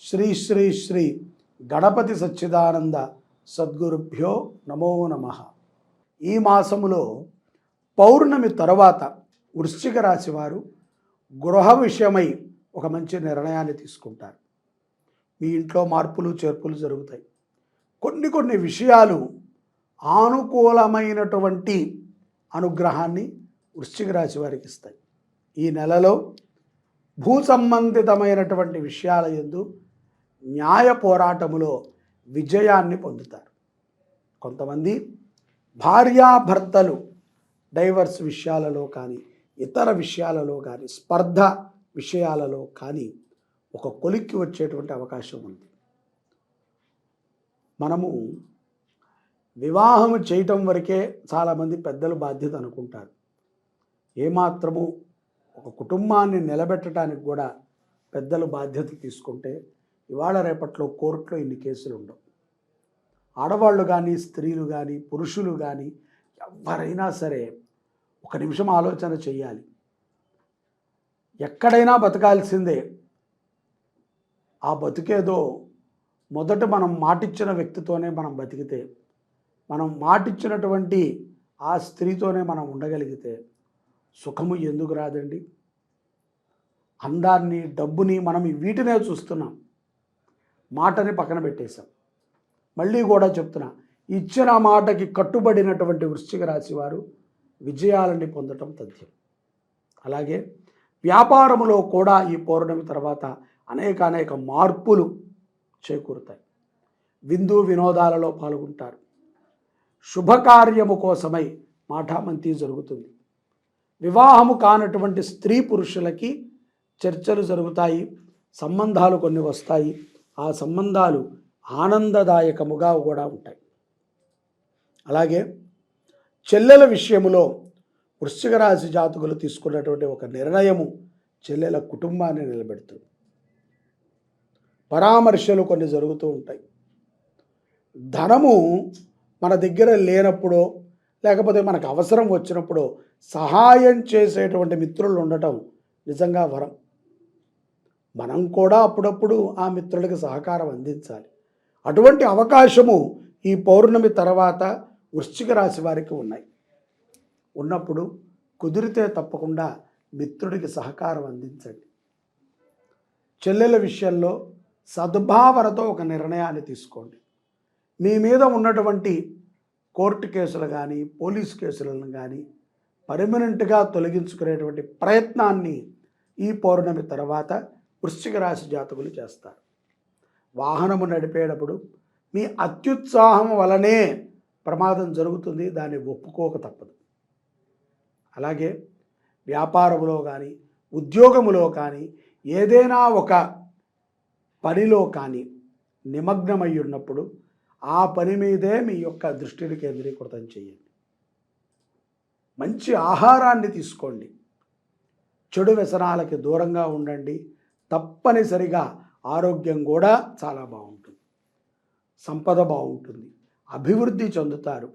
శ్రీ శ్రీ శ్రీ గణపతి సచ్చిదానంద సద్గురుభ్యో నమో నమ. ఈ మాసములో పౌర్ణమి తరువాత వృశ్చిక రాశి వారు గృహ విషయమై ఒక మంచి నిర్ణయాన్ని తీసుకుంటారు. మీ ఇంట్లో మార్పులు చేర్పులు జరుగుతాయి. కొన్ని కొన్ని విషయాలు ఆనుకూలమైనటువంటి అనుగ్రహాన్ని వృశ్చిక రాశి వారికి ఇస్తాయి. ఈ నెలలో భూ సంబంధితమైనటువంటి విషయాల ఎందు న్యాయ పోరాటములో విజయాన్ని పొందుతారు. కొంతమంది భార్యాభర్తలు డైవర్స్ విషయాలలో కానీ ఇతర విషయాలలో కానీ స్పర్ధ విషయాలలో కానీ ఒక కొలిక్కి వచ్చేటువంటి అవకాశం ఉంది. మనము వివాహం చేయటం వరకే చాలామంది పెద్దలు బాధ్యత అనుకుంటారు. ఏమాత్రము ఒక కుటుంబాన్ని నిలబెట్టడానికి కూడా పెద్దలు బాధ్యత తీసుకుంటే ఇవాళ రేపట్లో కోర్టులో ఇన్ని కేసులు ఉండవు. ఆడవాళ్ళు కానీ స్త్రీలు కానీ పురుషులు కానీ ఎవరైనా సరే ఒక నిమిషం ఆలోచన చేయాలి ఎక్కడైనా బతకాల్సిందే. ఆ బతికేదో మొదట మనం మాటిచ్చిన వ్యక్తితోనే మనం బతికితే మనం మాటిచ్చినటువంటి ఆ స్త్రీతోనే మనం ఉండగలిగితే సుఖము ఎందుకు రాదండి? అందాన్ని డబ్బుని మనం వీటినే చూస్తున్నాం. మాటని పక్కన పెట్టేశాం. మళ్ళీ కూడా చెప్తున్నా ఇచ్చిన మాటకి కట్టుబడినటువంటి వృశ్చిక రాశి వారు విజయాలని పొందటం తథ్యం. అలాగే వ్యాపారములో కూడా ఈ పౌర్ణమి తర్వాత అనేక అనేక మార్పులు చేకూరుతాయి. విందు వినోదాలలో పాల్గొంటారు. శుభకార్యము కోసమై మాఠామంతి జరుగుతుంది. వివాహము కానటువంటి స్త్రీ పురుషులకి చర్చలు జరుగుతాయి సంబంధాలు కొన్ని వస్తాయి. ఆ సంబంధాలు ఆనందదాయకముగా కూడా ఉంటాయి. అలాగే చెల్లెల విషయములో వృశ్చిక రాశి జాతకులు తీసుకున్నటువంటి ఒక నిర్ణయము చెల్లెల కుటుంబాన్ని నిలబెడుతుంది. పరామర్శలు కొన్ని జరుగుతూ ఉంటాయి. ధనము మన దగ్గర లేనప్పుడో లేకపోతే మనకు అవసరం వచ్చినప్పుడు సహాయం చేసేటువంటి మిత్రులు ఉండటం నిజంగా వరం. మనం కూడా అప్పుడప్పుడు ఆ మిత్రులకు సహకారం అందించాలి. అటువంటి అవకాశము ఈ పౌర్ణమి తర్వాత వృశ్చిక రాశి వారికి ఉన్నాయి. ఉన్నప్పుడు కుదిరితే తప్పకుండా మిత్రుడికి సహకారం అందించండి. చెల్లెల విషయంలో సద్భావనతో ఒక నిర్ణయాన్ని తీసుకోండి. మీ మీద ఉన్నటువంటి కోర్టు కేసులు కానీ పోలీస్ కేసులను కానీ పర్మనెంట్గా తొలగించుకునేటువంటి ప్రయత్నాన్ని ఈ పౌర్ణమి తర్వాత వృశ్చిక రాశి జాతకులు చేస్తారు. వాహనము నడిపేటప్పుడు మీ అత్యుత్సాహం వలనే ప్రమాదం జరుగుతుంది దాన్ని ఒప్పుకోక తప్పదు. అలాగే వ్యాపారంలో కానీ ఉద్యోగములో కానీ ఏదైనా ఒక పనిలో కానీ నిమగ్నమై ఉన్నప్పుడు ఆ పని మీదే మీ యొక్క దృష్టిని కేంద్రీకృతం చేయండి. మంచి ఆహారాన్ని తీసుకోండి. చెడు వ్యసనాలకి దూరంగా ఉండండి. తప్పనిసరిగా ఆరోగ్యం కూడా చాలా బాగుంటుంది. సంపద బాగుంటుంది. అభివృద్ధి చెందుతారు.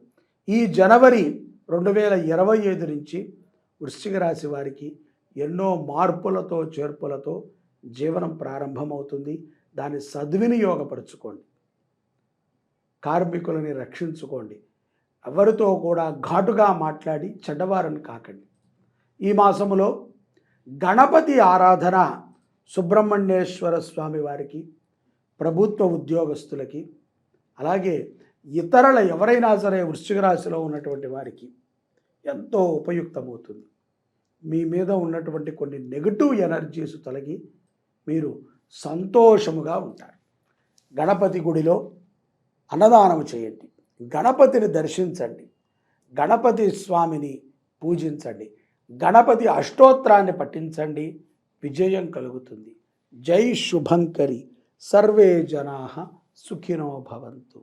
ఈ జనవరి రెండు వేల ఇరవై ఐదు నుంచి వృశ్చిక రాశి వారికి ఎన్నో మార్పులతో చేర్పులతో జీవనం ప్రారంభమవుతుంది. దాన్ని సద్వినియోగపరుచుకోండి. కార్మికులని రక్షించుకోండి. ఎవరితో కూడా ఘాటుగా మాట్లాడి చెడ్డవారని కాకండి. ఈ మాసములో గణపతి ఆరాధన సుబ్రహ్మణ్యేశ్వర స్వామి వారికి ప్రభుత్వ ఉద్యోగస్తులకి అలాగే ఇతరుల ఎవరైనా సరే వృశ్చిక రాశిలో ఉన్నటువంటి వారికి ఎంతో ఉపయుక్తమవుతుంది. మీ మీద ఉన్నటువంటి కొన్ని నెగటివ్ ఎనర్జీస్ తొలగి మీరు సంతోషముగా ఉంటారు. గణపతి గుడిలో అన్నదానం చేయండి. గణపతిని దర్శించండి. గణపతి స్వామిని పూజించండి. గణపతి అష్టోత్తరాన్ని పఠించండి. విజయం కలుగుతుంది. జై శుభంకరి. సర్వే జనా సుఖినో భవంతు.